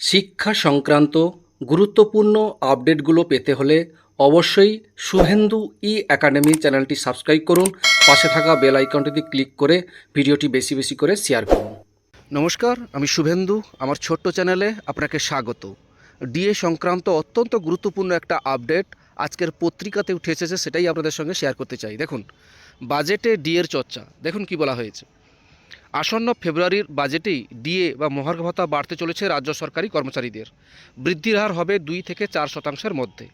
শিক্ষা সংক্রান্ত গুরুত্বপূর্ণ আপডেটগুলো পেতে হলে অবশ্যই শুভেন্দু ই একাডেমি চ্যানেলটি সাবস্ক্রাইব করুন। পাশে থাকা বেল আইকনটিতে ক্লিক করে ভিডিওটি বেশি বেশি করে শেয়ার করুন। নমস্কার, আমি শুভেন্দু, আমার ছোট্ট চ্যানেলে আপনাকে স্বাগত। ডিএ সংক্রান্ত অত্যন্ত গুরুত্বপূর্ণ একটা আপডেট আজকের পত্রিকাতে উঠে এসেছে, সেটাই আপনাদের সঙ্গে শেয়ার করতে চাই। দেখুন, বাজেটে ডিএর চর্চা, দেখুন কি বলা হয়েছে। আসন্ন ফেব্রুয়ারির বাজেটেই ডিএ বা মহার্ঘ ভাতা বাড়তে চলেছে রাজ্য সরকারি কর্মচারীদের। বৃদ্ধির হার হবে দুই থেকে চার শতাংশের মধ্যে।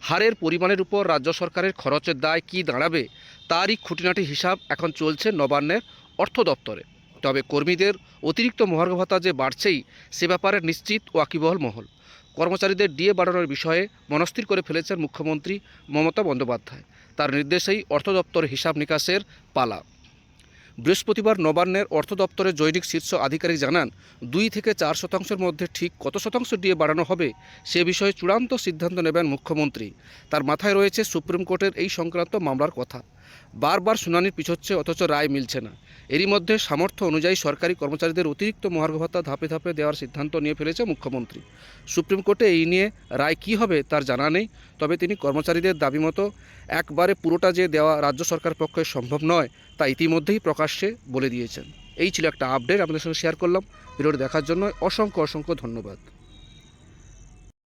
হারের পরিমাণের উপর রাজ্য সরকারের খরচের দায় কী দাঁড়াবে, তারই খুঁটিনাটি হিসাব এখন চলছে নবান্নের অর্থ দপ্তরে। তবে কর্মীদের অতিরিক্ত মহার্ঘ ভাতা যে বাড়ছেই, সে ব্যাপারে নিশ্চিত ওয়াকিবহল মহল। কর্মচারীদের ডিএ বাড়ানোর বিষয়ে মনস্থির করে ফেলেছেন মুখ্যমন্ত্রী মমতা বন্দ্যোপাধ্যায়। তার নির্দেশেই অর্থ দপ্তর হিসাব নিকাশের পালা। বৃহস্পতিবার নবান্নের অর্থ দপ্তরের জৈনিক শীর্ষ আধিকারিক জানান, দুই থেকে চার শতাংশের মধ্যে ঠিক কত শতাংশ দিয়ে বাড়ানো হবে সে বিষয়ে চূড়ান্ত সিদ্ধান্ত নেবেন মুখ্যমন্ত্রী। তার মাথায় রয়েছে সুপ্রিম কোর্টের এই সংক্রান্ত মামলার কথা। বারবার শুনানির পিছোচ্ছে অথচ রায় মিলছে না। এরই মধ্যে সামর্থ্য অনুযায়ী সরকারি কর্মচারীদের অতিরিক্ত মহার্ঘ ভাতা ধাপে ধাপে দেওয়ার সিদ্ধান্ত নিয়ে ফেলেছে মুখ্যমন্ত্রী। সুপ্রিম কোর্টে এই নিয়ে রায় কী হবে তার জানা নেই, তবে তিনি কর্মচারীদের দাবি মতো একবারে পুরোটা যে দেওয়া রাজ্য সরকার পক্ষে সম্ভব নয়, তা ইতিমধ্যেই প্রকাশ্যে বলে দিয়েছেন। এই ছিল একটা আপডেট আপনাদের সঙ্গে শেয়ার করলাম। ভিডিওটি দেখার জন্য অসংখ্য অসংখ্য ধন্যবাদ।